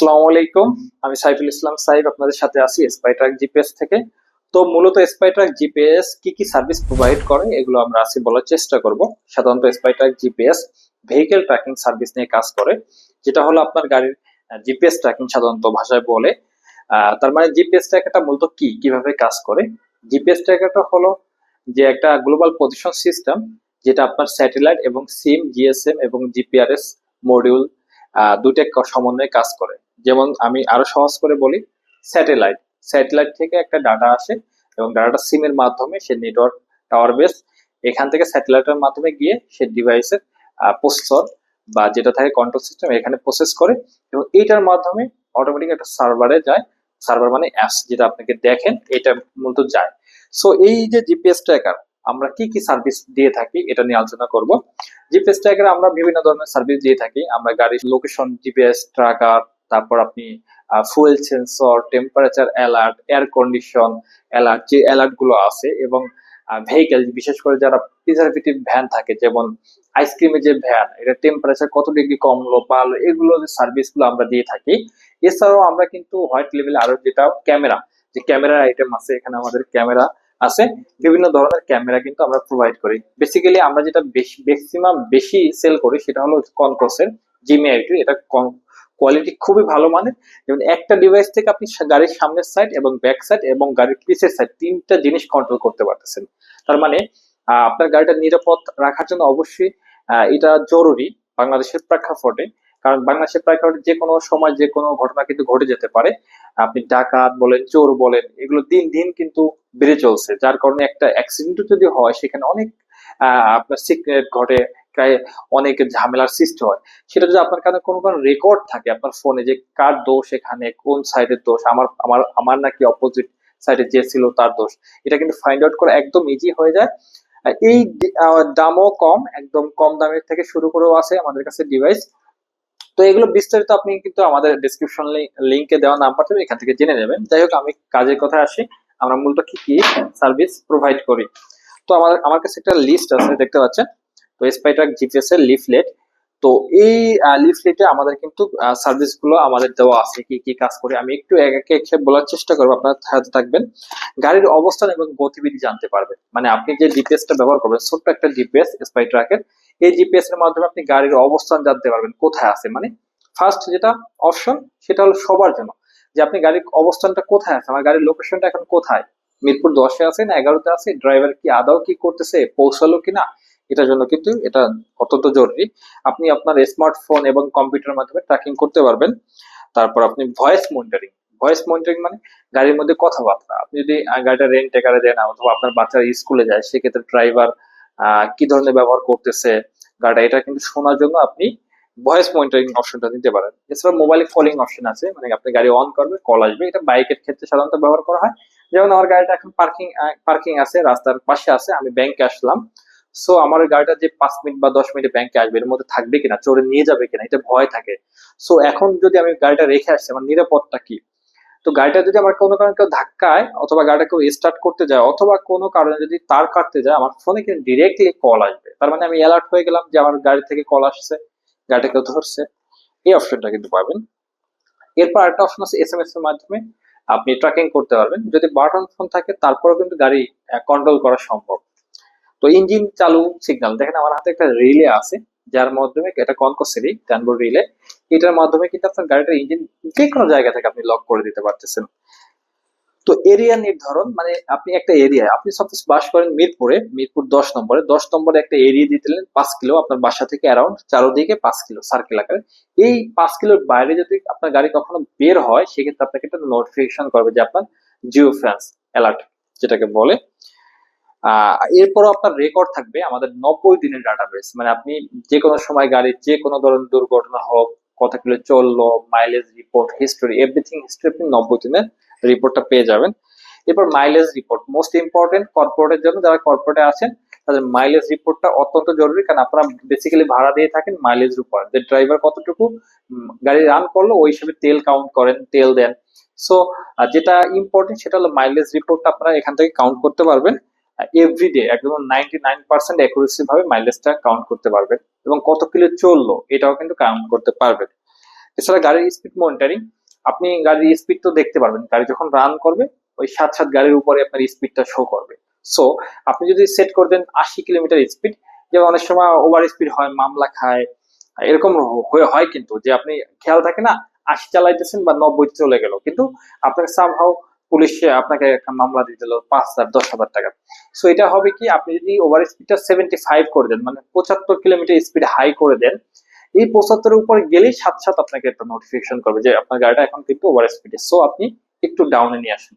আসসালামু আলাইকুম। আমি সাইফুল ইসলাম সাইফ আপনাদের সাথে আছি স্পাইট্রাক জিপিএস থেকে। তো মূলত স্পাইট্রাক জিপিএস কি কি সার্ভিস প্রোভাইড করে, এগুলো আমরা আজকে বলার চেষ্টা করব। সাধারণত Spytrack GPS vehicle tracking service নিয়ে কাজ করে, যেটা হলো আপনার গাড়ির জিপিএস ট্র্যাকিং সাধারণত ভাষায় বলে। তার মানে জিপিএস ট্র্যাকারটা মূলত কি, কীভাবে কাজ করে? জিপিএস ট্র্যাকারটা হলো যে একটা গ্লোবাল পজিশন সিস্টেম যেটা আপনার স্যাটেলাইট এবং সিম জিএসএম এবং জিপিআরএস মডিউল দুইটা সমন্বয়ে কাজ করে। যেমন আমি আরও সহজ করে বলি স্যাটেলাইট স্যাটেলাইট থেকে একটা ডাটা আসে এবং ডাটাটা সিমের মাধ্যমে সে নেটওয়ার্ক টাওয়ার বেস এখান থেকে স্যাটেলাইটের মাধ্যমে গিয়ে সে ডিভাইসের প্রসেসর বা যেটা থাকে কন্ট্রোল সিস্টেম এখানে প্রসেস করে এবং এইটার মাধ্যমে অটোমেটিক একটা সার্ভারে যায়। সার্ভার মানে অ্যাপস যেটা আপনাকে দেখেন, এটা মূলত যায়। সো এই যে জিপিএস ট্র্যাকার আমরা কি কি সার্ভিস দিয়ে থাকি এটা নিয়ে আলোচনা করব। জিপিএস ট্র্যাকার আমরা বিভিন্ন ধরনের সার্ভিস দিয়ে থাকি। আমরা গাড়ির লোকেশন জিপিএস ট্র্যাকার তারপর আপনি fuel sensor temperature alert air condition alert যে অ্যালার্টগুলো আছে এবং ভেহিকেল বিশেষ করে যারা প্রিজারভেটিভ ভ্যান থাকে, যেমন আইসক্রিমের যে ভ্যান এটা টেম্পারেচার কত ডিগ্রি কমলো বাড়লো এগুলো যে সার্ভিসগুলো আমরা দিয়ে থাকি। এছাড়াও আমরা কিন্তু হোয়াইট লেভেলে আরও যেটা ক্যামেরা যে ক্যামেরার আইটেম আছে, এখানে আমাদের ক্যামেরা আছে। বিভিন্ন ধরনের ক্যামেরা কিন্তু আমরা প্রোভাইড করি। বেসিক্যালি আমরা যেটা বেশি ম্যাক্সিমাম বেশি সেল করি, সেটা হলো কনকোসের জিমিআইটি এটা কোয়ালিটি খুবই ভালো মানের। যেমন একটা ডিভাইস থেকে আপনি গাড়ির সামনের সাইড এবং ব্যাক সাইড এবং গাড়ির পিছের সাইড তিনটা জিনিস কন্ট্রোল করতে পারতেছেন। তার মানে আপনার গাড়িটা নিরাপদ রাখার জন্য অবশ্যই এটা জরুরি বাংলাদেশের প্রেক্ষাপটে। কারণ বাংলাদেশের প্রেক্ষাপটে যে কোনো সময় যে কোনো ঘটনা কিন্তু ঘটে যেতে পারে। আপনি ডাকাত বলেন, চোর বলেন, এগুলো দিন দিন কিন্তু বেড়ে চলছে। যার কারণে একটা অ্যাক্সিডেন্ট যদি হয়, সেখানে অনেক আপনার সিক্রেট ঘটে অনেক ঝামেলার সৃষ্টি হয়। সেটা যদি আপনার কাছে কোনো কোনো রেকর্ড থাকে, আপনার ফোনে যে কার দোষ এখানে, কোন সাইডের দোষ, আমার আমার আমার নাকি অপোজিট সাইডে যে ছিল তার দোষ, এটা কিন্তু ফাইন্ড আউট করা একদম ইজি হয়ে যায়। এই দামও কম, একদম কম দামের থেকে শুরু করেও আছে আমাদের কাছে ডিভাইস তো এগুলো বিস্তারিত আপনি কিন্তু আমাদের ডিসক্রিপশন লিংকে দেওয়া নাম্বার থেকে এখান থেকে জেনে নেবেন। যাই হোক, আমি কাজের কথা আসি। আমরা মূলত কি কি সার্ভিস প্রোভাইড করি। তো আমার আমার কাছে একটা লিস্ট আছে, দেখতে পাচ্ছেন? তো স্পাইটাক জিপিএস এর লিফলেট তো এই লিফলেটে আমাদের কিন্তু সার্ভিসগুলো আমাদের দেওয়া আছে, কি কি কাজ করে, আমি একটু এক একে বলার চেষ্টা করব, আপনারা সাথে থাকবেন। গাড়ির অবস্থান এবং গতিবিধি জানতে পারবেন। মানে আপনি যে জিপিএস টা ব্যবহার করবেন, ছোট্ট একটা জিপিএস স্পাইট্রাকের এই জিপিএস এর মাধ্যমে আপনি গাড়ির অবস্থান জানতে পারবেন, কোথায় আছে। মানে ফার্স্ট যেটা অপশন সেটা হলো সবার জন্য। যে আপনি গাড়ির অবস্থানটা কোথায় আছে, আমার গাড়ির লোকেশনটা এখন কোথায়? মিরপুর দশে আছে না এগারোতে আছে? ড্রাইভার কি আদাও কি করতেছে? পৌঁছালো কিনা? এটার জন্য কিন্তু এটা অত্যন্ত জরুরি। আপনি আপনার স্মার্টফোন এবং কম্পিউটারের মাধ্যমে ট্র্যাকিং করতে পারবেন। তারপর আপনি ভয়েস মনিটরিং ভয়েস মনিটরিং মানে গাড়ির মধ্যে কথাবার্তা আপনি যদি গাড়িটা রেন্ট টেকারে দেন অথবা আপনার বাচ্চারা স্কুলে যায়, সেক্ষেত্রে ড্রাইভার কি ধরনের ব্যবহার করতেছে? গাড়িটা, এটা কিন্তু শোনার জন্য আপনি ভয়েস মনিটরিং অপশনটা নিতে পারেন। এছাড়া মোবাইল কলিং অপশন আছে। মানে আপনি গাড়ি অন করবে কল আসবে। এটা বাইকের ক্ষেত্রে সাধারণত ব্যবহার করা হয়। যেমন আমার গাড়িটা এখন পার্কিং পার্কিং আছে, রাস্তার পাশে আছে। আমি ব্যাংকে আসলাম। সো আমার গাড়িটা যে পাঁচ মিনিট বা দশ মিনিটে ব্যাংকে আসবে, এর মধ্যে থাকবে কিনা, চোরে নিয়ে যাবে কিনা, এটা ভয় থাকে। সো এখন যদি আমি গাড়িটা রেখে আসছি আমার নিরাপত্তা কি? তো গাড়িটা যদি আমার কোনো কারণে কেউ ধাক্কায়, অথবা গাড়িটা কেউ স্টার্ট করতে যায়, অথবা কোনো কারণে যদি তার কাটতে যায়, আমার ফোনে কিন্তু ডিরেক্টলি কল আসবে। তার মানে আমি অ্যালার্ট হয়ে গেলাম যে আমার গাড়ি থেকে কল আসছে, গাড়িটা কেউ ধরছে। এই অপশনটা কিন্তু পাবেন। এরপর আরেকটা অপশন আছে এস এম এস এর মাধ্যমে। আপনি ট্র্যাকিং করতে পারবেন। যদি বাটন ফোন থাকে, তারপরেও কিন্তু গাড়ি কন্ট্রোল করা সম্ভব। তো ইঞ্জিন চালু সিগন্যাল দেখেন আমার হাতে একটা রিলে আছে, যার মাধ্যমে এটা কনকোসেরি ট্যানবোর্ড রিলে এটার মাধ্যমে কিন্তু আপনার গাড়িটার ইঞ্জিন যে কোনো জায়গা থেকে আপনি লক করে দিতে পারতেছেন। তো এরিয়া নির্ধারণ মানে আপনি একটা এরিয়া আপনি সাপোজ বাস করেন মিরপুরে, মিরপুর দশ নম্বরে দশ নম্বরে একটা এরিয়া দিয়ে দিলেন পাঁচ কিলো আপনার বাসা থেকে অ্যারাউন্ড চারোদিকে পাঁচ কিলো সার্কেল আকারে। এই পাঁচ কিলোর বাইরে যদি আপনার গাড়ি কখনো বের হয়, সেক্ষেত্রে আপনাকে একটা নোটিফিকেশন করবে যে আপনার জিও ফ্রান্স অ্যালার্ট যেটাকে বলে। এরপরও আপনার রেকর্ড থাকবে আমাদের নব্বই দিনের ডাটাবেস মানে আপনি যে কোনো সময় গাড়ির যে কোনো ধরনের দুর্ঘটনা হোক কত কিলো চলল mileage report history everything history আপনি নব্বই দিনের রিপোর্টটা পেয়ে যাবেন। এরপর মাইলেজ রিপোর্ট মোস্ট ইম্পর্টেন্ট কর্পোরেটের জন্য যারা কর্পোরেটে আছেন, তাদের মাইলেজ রিপোর্টটা অত্যন্ত জরুরি। কারণ আপনারা বেসিক্যালি ভাড়া দিয়ে থাকেন মাইলেজের উপর যে ড্রাইভার কতটুকু গাড়ি রান করল, ওই হিসেবে তেল কাউন্ট করেন, তেল দেন। সো যেটা ইম্পর্টেন্ট সেটা হলো মাইলেজ রিপোর্টটা আপনারা এখান থেকে কাউন্ট করতে পারবেন। এভরিডে একদম নাইনটি নাইন পার্সেন্ট অ্যাকুরেসি ভাবে মাইলেজটা কাউন্ট করতে পারবেন এবং কত কিলো চলল এটাও কিন্তু কাউন্ট করতে পারবেন এছাড়া গাড়ির স্পিড মনিটরিং আপনি গাড়ির স্পিড তো দেখতে পারবেন, গাড়ি যখন রান করবে, ওই সাত সাত গাড়ির উপরে আপনার স্পিডটা শো করবে। সো আপনি যদি সেট করে দেন আশি কিলোমিটার স্পিড যেমন অনেক সময় ওভার স্পিড হয়, মামলা খায়, এরকম হয়ে, হয় কিন্তু যে আপনি খেয়াল থাকে না, আশি চালাইতেছেন বা নব্বই চলে গেল। কিন্তু আপনাকে সামহাও পুলিশ আপনাকে একটা মামলা দিয়ে দিল পাঁচ হাজার, দশ হাজার টাকা। সো এটা হবে কি, আপনি যদি ওভার স্পিডটা সেভেন্টি ফাইভ করে দেন মানে পঁচাত্তর কিলোমিটার স্পিড হাই করে দেন, এই পঁচাত্তরের উপরে গেলেই সাত সাত আপনাকে একটা নোটিফিকেশন করবে যে আপনার গাড়িটা এখন কিন্তু ওভার স্পিডে সো আপনি একটু ডাউনে নিয়ে আসেন।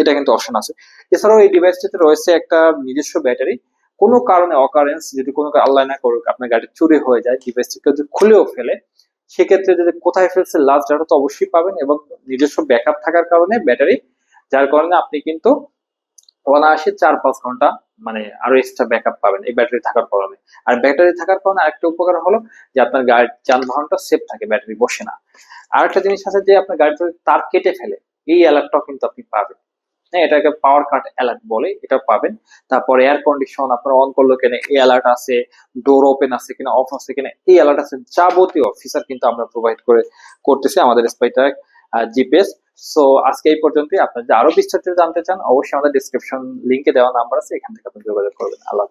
এটা কিন্তু অপশন আছে। এছাড়াও এই ডিভাইসটিতে রয়েছে একটা নিজস্ব ব্যাটারি কোনো কারণে অকারেন্স যদি কোনো আল্লাহ না করুক, আপনার গাড়ি চুরি হয়ে যায় ডিভাইসটিকে যদি খুলেও ফেলে, সেক্ষেত্রে যদি কোথায় ফেলছে লাস্ট ডাটা তো অবশ্যই পাবেন এবং নিজস্ব ব্যাকআপ থাকার কারণে ব্যাটারি যার কারণে আপনি কিন্তু অনায়াসে চার পাঁচ ঘণ্টা মানে আরও এক্সট্রা ব্যাকআপ পাবেন এই ব্যাটারি থাকার কারণে। আর ব্যাটারি থাকার কারণে আরেকটা উপকার হলো যে আপনার গাড়ির যানবাহনটা সেফ থাকে ব্যাটারি বসে না। আর একটা জিনিস আছে যে আপনার গাড়িতে তার কেটে ফেলে, এই অ্যালার্টটাও কিন্তু আপনি পাবেন। হ্যাঁ এটাকে পাওয়ার কাট অ্যালার্ট বলে এটা পাবেন। তারপর এয়ার কন্ডিশন আপনার অন করল কেন, এই অ্যালার্ট আছে ডোর ওপেন আছে কিনা অফ আছে কিনা, এই অ্যালার্ট আছে যাবতীয় ফিচার কিন্তু আমরা প্রোভাইড করে, করতেছি আমাদের স্পাইটার জিপিএস সো আজকে এই পর্যন্তই। আপনার যদি আরও বিস্তারিত জানতে চান, অবশ্যই আমাদের ডিসক্রিপশন লিংকে দেওয়া নাম্বার আছে, এখান থেকে আপনি যোগাযোগ করবেন। আল্লাহ।